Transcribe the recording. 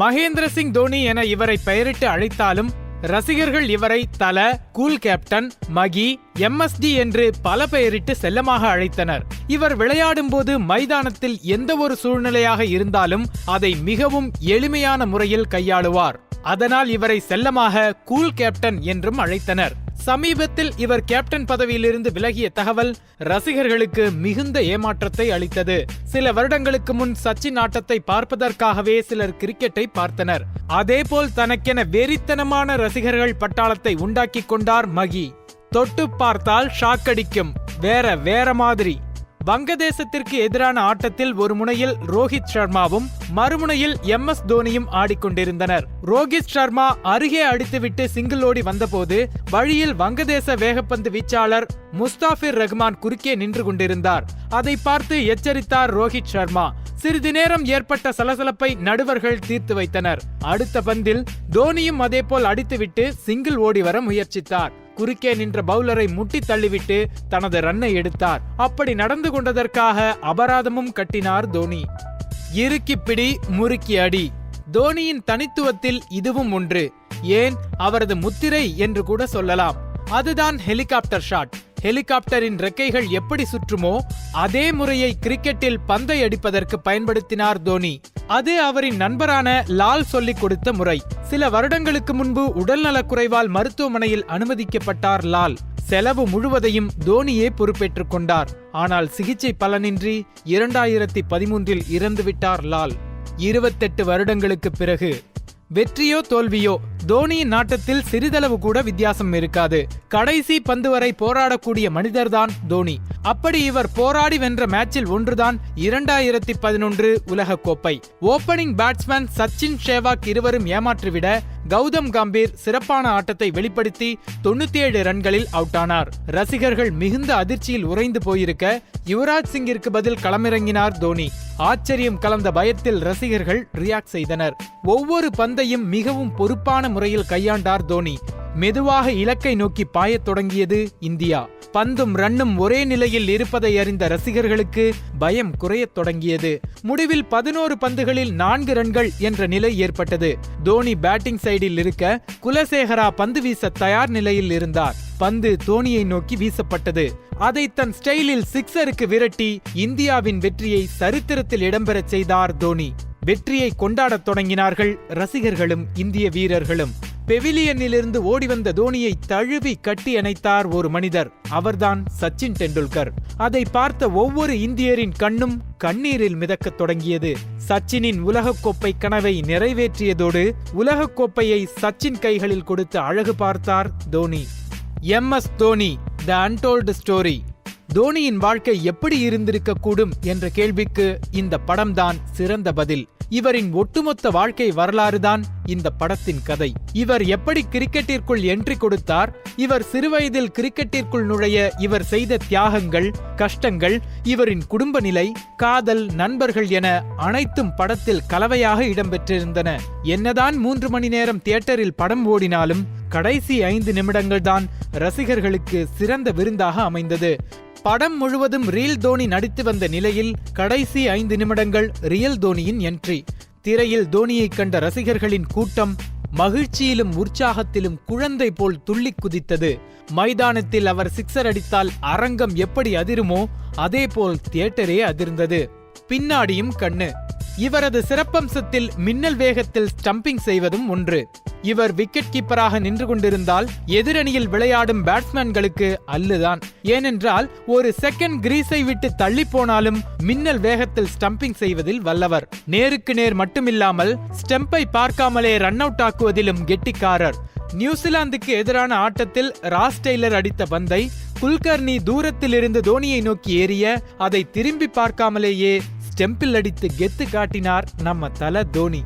மகேந்திர சிங் தோனி என இவரை பெயரிட்டு அழைத்தாலும் ரசிகர்கள் இவரை தல கூல் கேப்டன் மகி எம்எஸ்டி என்று பல பெயரிட்டு செல்லமாக அழைத்தனர். இவர் விளையாடும் போது மைதானத்தில் எந்த ஒரு சூழ்நிலையாக இருந்தாலும் அதை மிகவும் எளிமையான முறையில் கையாளுவார். அதனால் இவரை செல்லமாக கூல் கேப்டன் என்றும் அழைத்தனர். சமீபத்தில் இவர் கேப்டன் பதவியிலிருந்து விலகிய தகவல் ரசிகர்களுக்கு மிகுந்த ஏமாற்றத்தை அளித்தது. சில வருடங்களுக்கு முன் சச்சின் ஆட்டத்தை பார்ப்பதற்காகவே சிலர் கிரிக்கெட்டை பார்த்தனர். அதேபோல் தனக்கென வெறித்தனமான ரசிகர்கள் பட்டாளத்தை உண்டாக்கிக் கொண்டார் மகி. தொட்டு பார்த்தால் ஷாக் அடிக்கும் வேற வேற மாதிரி. வங்கதேசத்திற்கு எதிரான ஆட்டத்தில் ஒரு முனையில் ரோஹித் சர்மாவும் மறுமுனையில் எம் எஸ் தோனியும் ஆடிக்கொண்டிருந்தனர். ரோஹித் சர்மா அருகே அடித்துவிட்டு சிங்கிள் ஓடி வந்தபோது வழியில் வங்கதேச வேகப்பந்து வீச்சாளர் முஸ்தாபிர் ரஹ்மான் குறுக்கே நின்று கொண்டிருந்தார். அதை பார்த்து எச்சரித்தார் ரோஹித் சர்மா. சிறிது நேரம் ஏற்பட்ட சலசலப்பை நடுவர்கள் தீர்த்து வைத்தனர். அடுத்த பந்தில் தோனியும் அதேபோல் அடித்துவிட்டு சிங்கிள் ஓடி வர முயற்சித்தார். குறுக்கே நின்ற பவுலரை முட்டி தள்ளிவிட்டு தனது ரன்னை எடுத்தார். அப்படி நடந்து கொண்டதற்காக அபராதமும் கட்டினார் தோனி. இறுக்கி பிடி முறுக்கி அடி. தோனியின் தனித்துவத்தில் இதுவும் ஒன்று. ஏன்? அவரது முத்திரை என்று கூட சொல்லலாம். அதுதான் ஹெலிகாப்டர் ஷாட். ஹெலிகாப்டரின் ரெக்கைகள் எப்படி சுற்றுமோ அதே முறையை கிரிக்கெட்டில் பந்தை அடிப்பதற்கு பயன்படுத்தினார் தோனி. அது அவரின் நண்பரான லால் சொல்லிக் கொடுத்த முறை. சில வருடங்களுக்கு முன்பு உடல்நலக் குறைவால் மருத்துவமனையில் அனுமதிக்கப்பட்டார் லால். செலவு முழுவதையும் தோனியே பொறுப்பேற்றுக் கொண்டார். ஆனால் சிகிச்சை பலனின்றி இரண்டாயிரத்தி பதிமூன்றில் இறந்துவிட்டார் லால். இருபத்தெட்டு வருடங்களுக்கு பிறகு வெற்றியோ தோல்வியோ தோனியின் நாட்டத்தில் சிறிதளவு கூட வித்தியாசம் இருக்காது. கடைசி பந்து வரை போராடக்கூடிய மனிதர்தான் தோனி. அப்படி இவர் போராடி வென்ற மேட்சில் ஒன்றுதான் இரண்டாயிரத்தி பதினொன்று உலக கோப்பை ஓபனிங் பேட்ஸ்மேன் சச்சின் ஷேவாக் இருவரும் ஏமாற்றிவிட கௌதம் கம்பீர் சிறப்பான ஆட்டத்தை வெளிப்படுத்தி தொண்ணூத்தி ஏழு ரன்களில் அவுட் ஆனார் ரசிகர்கள் மிகுந்த அதிர்ச்சியில் உறைந்து போயிருக்க யுவராஜ் சிங்கிற்கு பதில் களமிறங்கினார் தோனி. ஆச்சரியம் கலந்த பயத்தில் ரசிகர்கள் ரியாக்ட் செய்தனர். ஒவ்வொரு பந்தையும் மிகவும் பொறுப்பான முறையில் கையாண்டார் தோனி. மெதுவாக இலக்கை நோக்கி பாயத் தொடங்கியது இந்தியா. பந்தும் ரன்னும் ஒரே நிலையில் இருப்பதை அறிந்த ரசிகர்களுக்கு பயம் குறையத் தொடங்கியது. முடிவில் பதினோரு பந்துகளில் நான்கு ரன்கள் என்ற நிலை ஏற்பட்டது. தோனி பேட்டிங் சைடில் இருக்க குலசேகரா பந்து வீச தயார் நிலையில் இருந்தார். பந்து தோனியை நோக்கி வீசப்பட்டது. அதை தன் ஸ்டைலில் சிக்ஸருக்கு விரட்டி இந்தியாவின் வெற்றியை சரித்திரத்தில் இடம்பெறச் செய்தார் தோனி. வெற்றியை கொண்டாடத் தொடங்கினார்கள் ரசிகர்களும் இந்திய வீரர்களும். பெவிலியனிலிருந்து ஓடி வந்த தோனியை தழுவி கட்டி அணைத்தார் ஒரு மனிதர். அவர்தான் சச்சின் டெண்டுல்கர். அதை பார்த்த ஒவ்வொரு இந்தியரின் கண்ணும் கண்ணீரில் மிதக்கத் தொடங்கியது. சச்சினின் உலகக்கோப்பை கனவை நிறைவேற்றியதோடு உலகக்கோப்பையை சச்சின் கைகளில் கொடுத்து அழகு பார்த்தார் Dhoni. M S Dhoni the untold story. தோனியின் வாழ்க்கை எப்படி இருந்திருக்க கூடும் என்ற கேள்விக்கு இந்த படம்தான் சிறந்த பதில். இவரின் ஒட்டுமொத்த வாழ்க்கை வரலாறுதான் இந்த படத்தின் கதை. இவர் எப்படி கிரிக்கெட்டிற்குள் என்ட்ரி கொடுத்தார் இவர் சிறுவயதில் கிரிக்கெட்டிற்குள் நுழைய இவர் செய்த தியாகங்கள் கஷ்டங்கள் இவரின் குடும்ப நிலை காதல் நண்பர்கள் என அனைத்தும் படத்தில் கலவையாக இடம்பெற்றிருந்தன. என்னதான் மூன்று மணி நேரம் தியேட்டரில் படம் ஓடினாலும் கடைசி ஐந்து நிமிடங்கள் தான் ரசிகர்களுக்கு சிறந்த விருந்தாக அமைந்தது. படம் முழுவதும் ரீல் தோனி நடித்து வந்த நிலையில் கடைசி ஐந்து நிமிடங்கள் ரியல் தோனியின் என்ட்ரி திரையில் தோனியை கண்ட ரசிகர்களின் கூட்டம் மகிழ்ச்சியிலும் உற்சாகத்திலும் குழந்தை போல் துள்ளி குதித்தது. மைதானத்தில் அவர் சிக்ஸர் அடித்தால் அரங்கம் எப்படி அதிருமோ அதேபோல் தியேட்டரே அதிர்ந்தது. பின்னாடியும் கண்ணு. இவரது சிறப்பம்சத்தில் மின்னல் வேகத்தில் ஸ்டம்பிங் செய்வதும் ஒன்று. இவர் விக்கெட் கீப்பராக நின்று கொண்டிருந்தால் எதிரணியில் விளையாடும் பேட்ஸ்மேன்களுக்கு அல்லுதான். ஏனென்றால் ஒரு செகண்ட் கிரீஸை விட்டு தள்ளி போனாலும் மின்னல் வேகத்தில் ஸ்டம்பிங் செய்வதில் வல்லவர். நேருக்கு நேர் மட்டுமில்லாமல் ஸ்டெம்பை பார்க்காமலே ரன் அவுட் ஆக்குவதிலும் கெட்டிக்காரர். நியூசிலாந்துக்கு எதிரான ஆட்டத்தில் ராஸ் டெய்லர் அடித்த பந்தை குல்கர்னி தூரத்தில் இருந்து தோனியை நோக்கி ஏறிய அதை திரும்பி பார்க்காமலேயே ஸ்டெம்பில் அடித்து கெத்து காட்டினார் நம்ம தல தோனி.